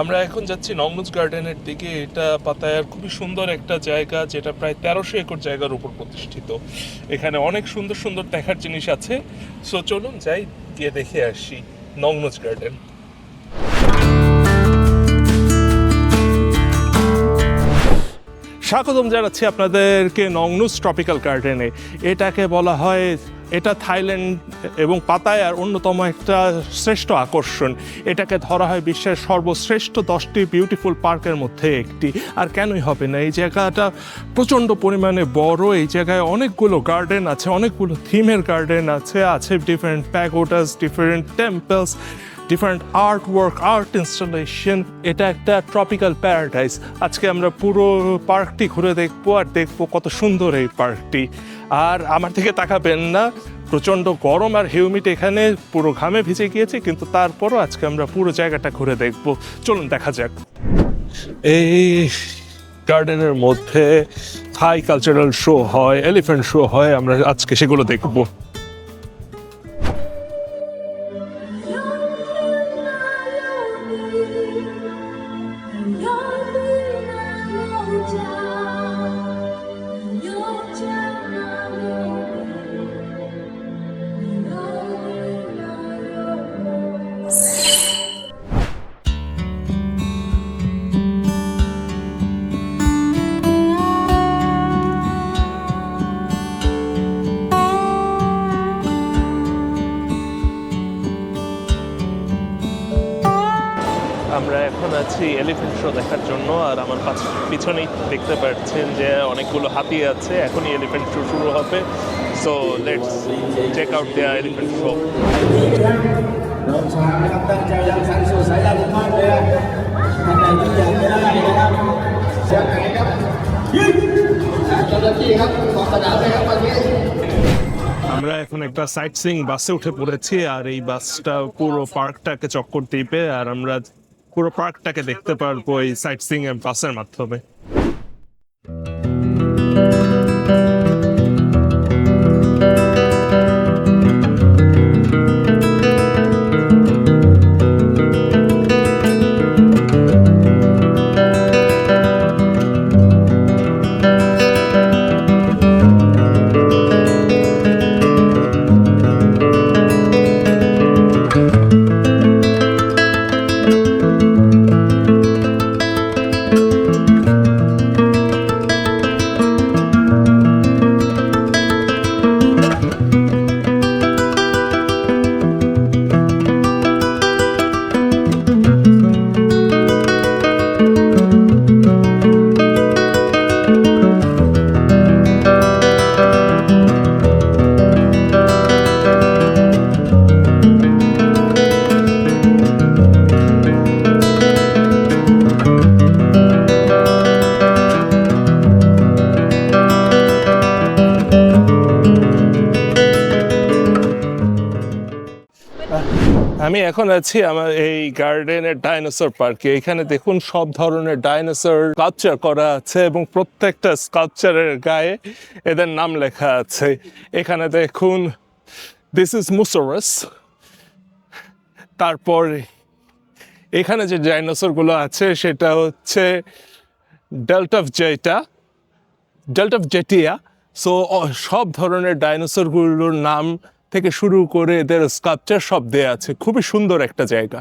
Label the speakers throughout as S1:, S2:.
S1: আমরা এখন যাচ্ছি নংনুজ গার্ডেনের দিকে। এটা পাতায়ার খুবই সুন্দর একটা জায়গা, যেটা প্রায় তেরোশো একর জায়গার উপর প্রতিষ্ঠিত। এখানে অনেক সুন্দর সুন্দর দেখার জিনিস আছে। সো চলুন যাই, গিয়ে দেখে আসি নংনুজ গার্ডেন। স্বাগতম জানাচ্ছি আপনাদেরকে নংনুস ট্রপিক্যাল গার্ডেনে। এটাকে বলা হয় এটা থাইল্যান্ড এবং পাতায়ার অন্যতম একটা শ্রেষ্ঠ আকর্ষণ। এটাকে ধরা হয় বিশ্বের সর্বশ্রেষ্ঠ দশটি বিউটিফুল পার্কের মধ্যে একটি। আর কেনই হবে না, এই জায়গাটা প্রচণ্ড পরিমাণে বড়। এই জায়গায় অনেকগুলো গার্ডেন আছে, অনেকগুলো থিমের গার্ডেন আছে। আছে different pagodas different temples different art work art installation এটা একটা ট্রপিক্যাল প্যারাডাইস আজকে আমরা পুরো পার্কটি ঘুরে দেখব আর দেখব কত সুন্দর এই পার্কটি আর আমার থেকে তাকাবেন না, প্রচণ্ড গরম আর হিউমিড এখানে পুরো ঘামে ভিজে গিয়েছে, কিন্তু তারপরও আজকে আমরা পুরো জায়গাটা ঘুরে দেখব। চলুন দেখা যাক। এই গার্ডেনের মধ্যে থাই কালচারাল শো হয় এলিফ্যান্ট শো হয়, আমরা আজকে সেগুলো দেখব। আসছি এলিফেন্ট শো দেখার জন্য আর আমার পিছনেই দেখতে পাচ্ছেন যে অনেকগুলো হাতি আছে, এখনই এলিফেন্ট শো শুরু হবে। So let's check out the elephant show আমরা এখন একটা সাইট সিং বাসে উঠে পড়েছি আর এই বাসটা পুরো পার্কটাকে চক্কর দিবে আর আমরা পুরো পার্কটাকে দেখতে পারব এই সাইট সিং এর বাসের মাধ্যমে। এখন আছি আমার এই গার্ডেনের ডাইনোসর পার্কে এখানে দেখুন সব ধরনের ডাইনোসর স্কাল্পচার করা আছে এবং প্রত্যেকটা স্কাল্পচারের গায়ে এদের নাম লেখা আছে। এখানে দেখুন দিস ইজ মুসোরাস তারপর এখানে যে ডাইনোসরগুলো আছে, সেটা হচ্ছে ডেল্টা যেটা ডেল্টা জেটিয়া সো সব ধরনের ডাইনোসরগুলোর নাম থেকে শুরু করে এদের স্কাল্পচার সব দেয়া আছে। খুবই সুন্দর একটা জায়গা।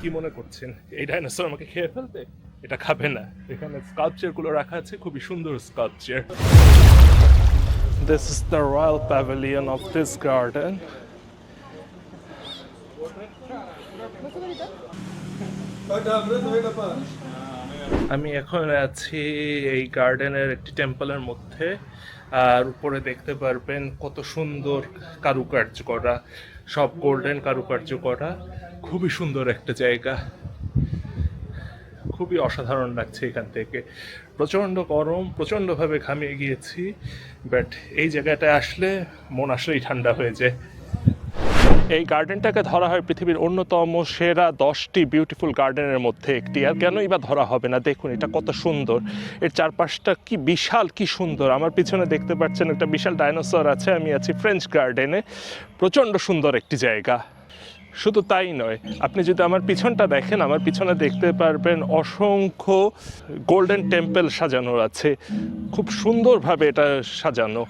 S1: কি মনে করছেন? এই ডাইনোসর আমাকে খেয়ে ফেলবে? এটা খাবে না। এখানে স্কাল্পচারগুলো রাখা আছে খুবই সুন্দর sculpture This is the royal pavilion of this garden. আমি এখন আছি এই গার্ডেনের একটি টেম্পলের মধ্যে। আর উপরে দেখতে পারবেন কত সুন্দর কারুকার্য করা, সব গোল্ডেন কারুকার্য করা। খুবই সুন্দর একটা জায়গা। খুবই অসাধারণ লাগছে এখান থেকে। প্রচণ্ড গরম, প্রচণ্ডভাবে ঘামিয়ে গিয়েছি বাট এই জায়গাটায় আসলে মন আসলেই ঠান্ডা হয়ে যায়। এই গার্ডেনটাকে ধরা হয় পৃথিবীর অন্যতম সেরা দশটি বিউটিফুল গার্ডেনের মধ্যে একটি। আর কেনই বা ধরা হবে না? দেখুন, এটা কত সুন্দর। এর চারপাশটা কি বিশাল, কি সুন্দর। আমার পিছনে দেখতে পাচ্ছেন একটা বিশাল ডাইনোসর আছে, আমি আছি ফ্রেঞ্চ গার্ডেনে প্রচণ্ড সুন্দর একটি জায়গা। শুধু তাই নয়, আপনি যদি আমার পিছনটা দেখেন, আমার পিছনে দেখতে পারবেন অসংখ্য গোল্ডেন টেম্পল সাজানো আছে। খুব সুন্দরভাবে এটা সাজানো।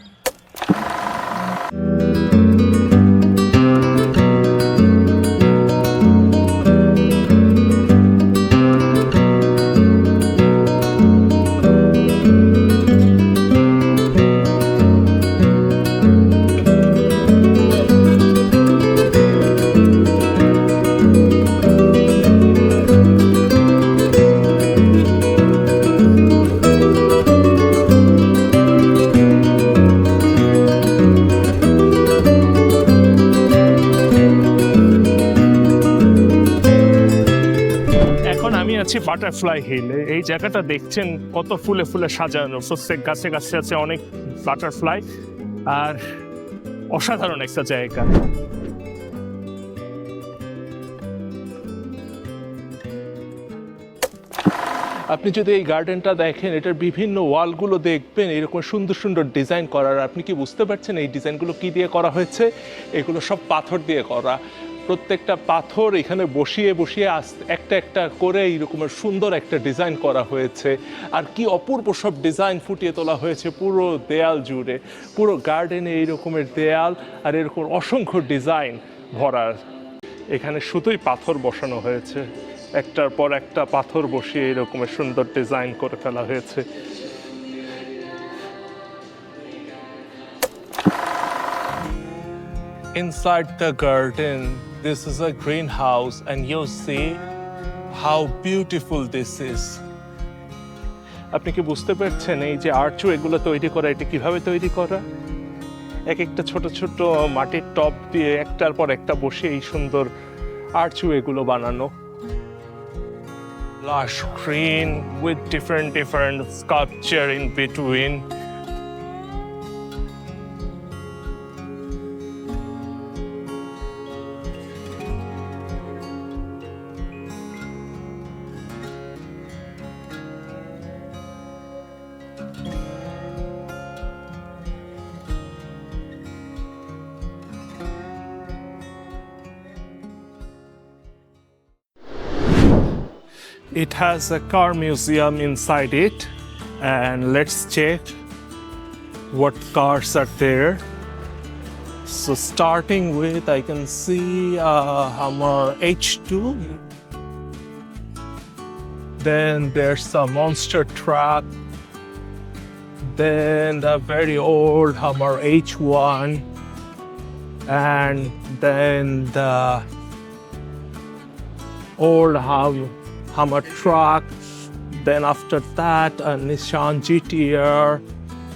S1: বাটারফ্লাই হিলে এই জায়গাটা দেখছেন কত ফুলে ফুলে সাজানো, প্রত্যেক গাছে গাছে আছে অনেক বাটারফ্লাই, আর অসাধারণ একটা জায়গা। আপনি যদি এই গার্ডেনটা দেখেন, এটার বিভিন্ন ওয়ালগুলো দেখবেন, এরকম সুন্দর সুন্দর ডিজাইন করার, আপনি কি বুঝতে পারছেন এই ডিজাইনগুলো কি দিয়ে করা হয়েছে? এগুলো সব পাথর দিয়ে করা। প্রত্যেকটা পাথর এখানে বসিয়ে বসিয়ে আস- একটা একটা করে এইরকমের সুন্দর একটা ডিজাইন করা হয়েছে। আর কি অপূর্ব সব ডিজাইন ফুটিয়ে তোলা হয়েছে পুরো দেয়াল জুড়ে। পুরো গার্ডেনে এইরকমের দেয়াল আর এরকম অসংখ্য ডিজাইন ভরা এখানে শুধুই পাথর বসানো হয়েছে। একটার পর একটা পাথর বসিয়ে এরকমের সুন্দর ডিজাইন করে ফেলা হয়েছে। inside the garden, this is a greenhouse, and you see how beautiful this is. আপনি কি বুঝতে পারছেন এই যে আর্চু এগুলো তৈরি করা, এটা কীভাবে তৈরি করা? এক একটা ছোট ছোট মাটির টপ দিয়ে একটার পর একটা বসে এই সুন্দর আর্চু এগুলো বানানো। Last green with different different sculpture in between It has a car museum inside it, and let's check what cars are there. So, starting with, I can see uh, Hummer H2. Then there's a monster truck. Then the very old Hummer H1. And then the old Hum- Hummer truck. Then after that, a Nissan GTR,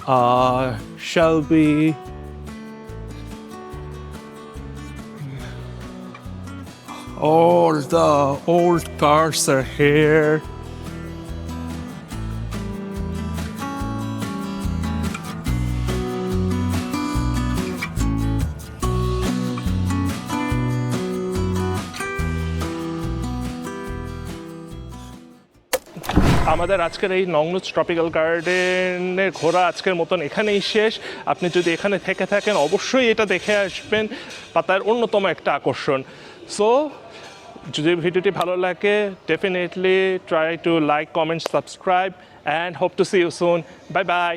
S1: uh, Shelby. All the old cars are here. আমাদের আজকের এই নংনুজ tropical গার্ডেনের ঘোরা আজকের মতন এখানেই শেষ। আপনি যদি এখানে থেকে থাকেন, অবশ্যই এটা দেখে আসবেন পাতার অন্যতম একটা আকর্ষণ। সো যদি ভিডিওটি ভালো লাগে definitely try to like comment subscribe and hope to see you soon bye bye